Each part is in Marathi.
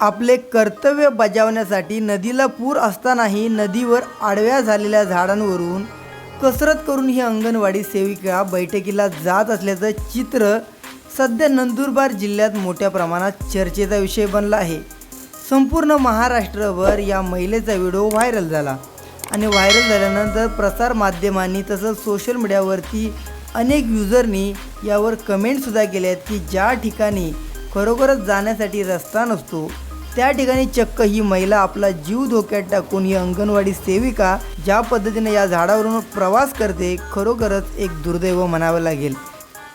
आपले कर्तव्य बजावण्यासाठी नदीला पूर असतानाही नदीवर आडव्या झालेल्या झाडांवरून कसरत करून ही अंगणवाडी सेविका बैठकीला जात असल्याचं चित्र सध्या नंदुरबार जिल्ह्यात मोठ्या प्रमाणात चर्चेचा विषय बनला आहे. संपूर्ण महाराष्ट्रभर या महिलेचा व्हिडिओ व्हायरल झाला आणि व्हायरल झाल्यानंतर प्रसारमाध्यमांनी तसंच सोशल मीडियावरती अनेक युजरनी यावर कमेंटसुद्धा केल्या आहेत की ज्या ठिकाणी खरोखरच जाण्यासाठी रस्ता नसतो त्या ठिकाणी चक्क ही महिला आपला जीव धोक्यात टाकून ही अंगणवाडी सेविका ज्या पद्धतीने या झाडावरून प्रवास करते खरोखरच एक दुर्दैव म्हणावं लागेल.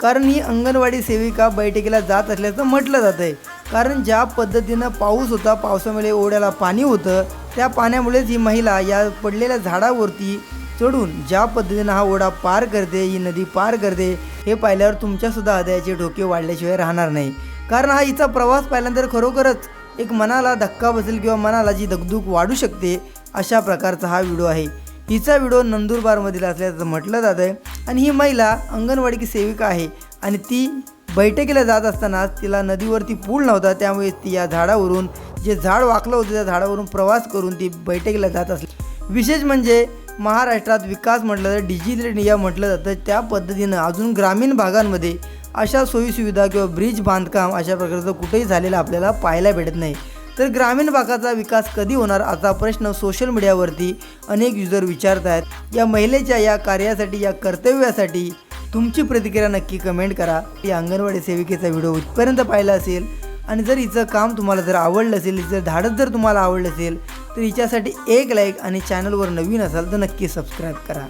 कारण ही अंगणवाडी सेविका बैठकीला जात असल्याचं म्हटलं जात आहे कारण ज्या पद्धतीनं पाऊस होता पावसामुळे ओढ्याला पाणी होतं त्या पाण्यामुळेच ही महिला या पडलेल्या झाडावरती चढून ज्या पद्धतीनं हा ओढा पार करते ही नदी पार करते हे पाहिल्यावर तुमच्यासुद्धा हृदयाचे डोके वाढल्याशिवाय राहणार नाही. कारण हा हिचा प्रवास पाहिल्यानंतर खरोखरच एक मनाला धक्का बसेल किंवा मनाला जी दगदूक वाढू शकते अशा प्रकारचा हा व्हिडिओ आहे. हिचा व्हिडिओ नंदुरबारमधील असल्याचं म्हटलं जात आहे आणि ही महिला अंगणवाडी सेविका आहे आणि ती बैठकीला जात असताना तिला नदीवरती पूल नव्हता त्यामुळे ती या झाडावरून जे झाड वाकलं होतं त्या झाडावरून प्रवास करून ती बैठकीला जात असली. विशेष म्हणजे महाराष्ट्रात विकास म्हटलं तर डिजिटल इंडिया म्हटलं जातं त्या पद्धतीनं अजून ग्रामीण भागांमध्ये अशा सोयीसुविधा किंवा ब्रिज बांधकाम अशा प्रकारचं कुठेही झालेलं आपल्याला पाहायला भेटत नाही. तर ग्रामीण भागाचा विकास कधी होणार असा प्रश्न सोशल मीडियावरती अनेक युजर विचारत आहेत. या महिलेच्या या कार्यासाठी या कर्तव्यासाठी तुमची प्रतिक्रिया नक्की कमेंट करा. या अंगणवाडी सेविकेचा व्हिडिओ इथपर्यंत पाहिला असेल आणि जर हिचं काम तुम्हाला जर आवडलं असेल हिचं धाडस जर तुम्हाला आवडलं असेल तर हिच्यासाठी एक लाईक आणि चॅनलवर नवीन असाल तर नक्की सबस्क्राईब करा.